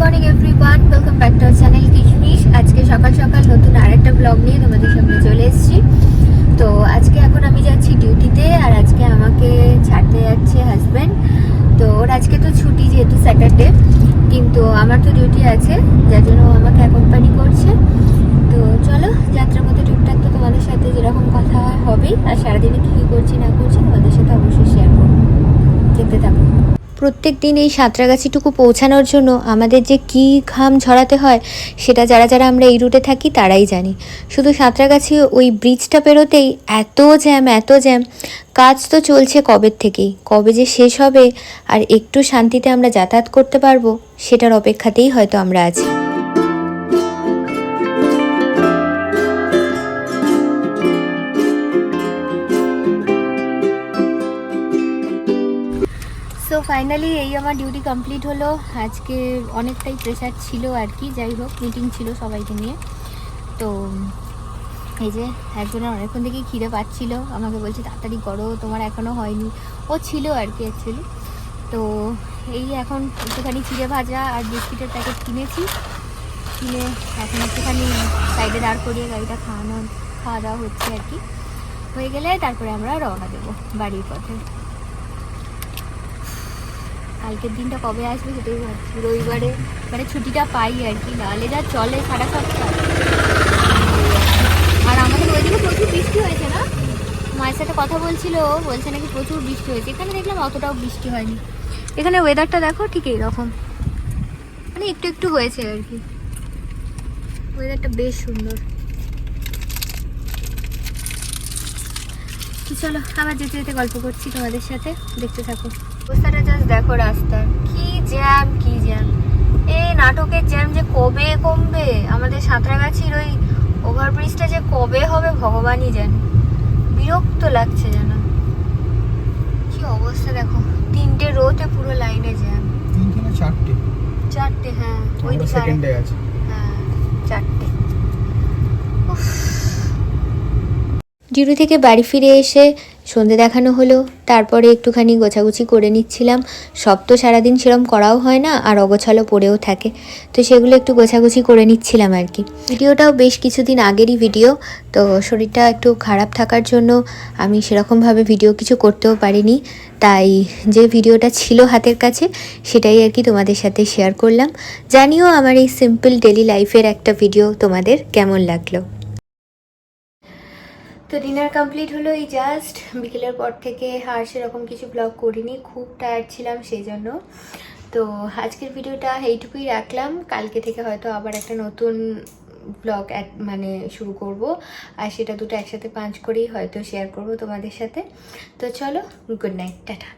Morning everyone welcome back to channel Kishmish আজকে সকাল সকাল নতুন আরেকটা ব্লগ নিয়ে তোমাদের সামনে চলে এসেছি। তো আজকে এখন আমি যাচ্ছি ডিউটিতে আর আজকে আমাকে ছাড়তে যাচ্ছে হাজব্যান্ড তো ওর আজকে তো ছুটি যেহেতু স্যাটারডে কিন্তু আমার তো ডিউটি আছে, যার জন্য আমাকে অ্যাকম্পানি করছে। তো চলো, যাত্রার মতো টুকটাক তো তোমাদের সাথে যেরকম কথা হবেই, আর সারাদিনে কী কী করছি না করছি তোমাদের সাথে অবশ্যই শেয়ার করব। দেখতে থাকো। প্রত্যেক দিন এই সাঁতরাগাছিটুকু পৌঁছানোর জন্য আমাদের যে কি ঘাম ঝরাতে হয়, সেটা যারা যারা আমরা এই রুটে থাকি তারাই জানি। শুধু সাঁতরাগাছি ওই ব্রিজটা পেরোতেই এত জ্যাম এত জ্যাম। কাজ তো চলছে কবের থেকেই, কবে যে শেষ হবে আর একটু শান্তিতে আমরা যাতায়াত করতে পারব, সেটার অপেক্ষাতেই হয়তো আমরা আছি। ফাইনালি এই আমার ডিউটি কমপ্লিট হলো। আজকে অনেকটাই প্রেশার ছিল আর কি, যাই হোক মিটিং ছিল সবাইকে নিয়ে। তো এই যে একজনের অনেকক্ষণ থেকেই খিদে পাচ্ছিল, আমাকে বলছে, তাড়াতাড়ি করো, তোমার এখনও হয়নি। ও ছিল আর কি অ্যাকচুয়ালি তো এই এখন একটুখানি চিড়ে ভাজা আর বিস্কিটের প্যাকেট কিনেছি। কিনে এখন একটুখানি সাইডে দাঁড় করিয়ে গাড়িটা খাওয়ানো, খাওয়া দাওয়া হচ্ছে আর কি। হয়ে গেলে তারপরে আমরা রওনা দেবো বাড়ির পথে। কালকের দিনটা কবে আসবে সেটাই ভাবছি। রবিবারে মানে ছুটিটা পাই আর কি, নাহলে যা চলে সারা সপ্তাহ। আর আমাদের ওইদিকে প্রচুর বৃষ্টি হয়েছে না? মায়ের সাথে কথা বলছিল, বলছে নাকি প্রচুর বৃষ্টি হয়েছে। এখানে দেখলাম অতটাও বৃষ্টি হয়নি। এখানে ওয়েদারটা দেখো ঠিক এইরকম। মানে একটু একটু হয়েছে আর কি। ওয়েদারটা বেশ সুন্দর। চলো, আবার যেতে যেতে গল্প করছি তোমাদের সাথে। দেখতে থাকো। অবস্থাটা জাস্ট দেখো রাস্তার। কি জ্যাম কি জ্যাম এই নাটকের জ্যাম যে কবে কমবে? আমাদের সাঁতরাগাছির ওই ওভারব্রিজটা যে কবে হবে ভগবানই জানে। বিরক্ত লাগছে যেন। কি অবস্থা দেখো। তিনটে রোতে পুরো লাইনে জ্যাম তিনটে না চারটে? চারটে হ্যাঁ। ওই দিকে হ্যাঁ চারটে। ডিউটি থেকে বাড়ি ফিরে এসে সন্ধে দেখানো হলো। তারপরে একটুখানি গোছাগুছি করে নিচ্ছিলাম। সব তো সারাদিন সেরম করাও হয় না, আর অগোছালো পড়েও থাকে। তো সেগুলো একটু গোছাগুছি করে নিচ্ছিলাম আর কি। ভিডিওটাও বেশ কিছুদিন আগেরই ভিডিও, তো শরীরটা একটু খারাপ থাকার জন্য আমি সেরকমভাবে ভিডিও কিছু করতেও পারিনি। তাই যে ভিডিওটা ছিল হাতের কাছে, সেটাই আর কি তোমাদের সাথে শেয়ার করলাম। জানিও আমার এই সিম্পল ডেলি লাইফের একটা ভিডিও তোমাদের কেমন লাগল? তো ডিনার কমপ্লিট হলো, এই জাস্ট বিকেলের পর থেকে আর সেরকম কিছু ব্লগ করিনি, খুব টায়ার্ড ছিলাম সেই জন্য। তো আজকের ভিডিওটা এইটুকুই রাখলাম, কালকে থেকে হয়তো আবার একটা নতুন ব্লগ মানে শুরু করব। আর সেটা দুটো একসাথে পাঁচ করেই হয়তো শেয়ার করব তোমাদের সাথে। তো চলো গুড নাইট টাটা।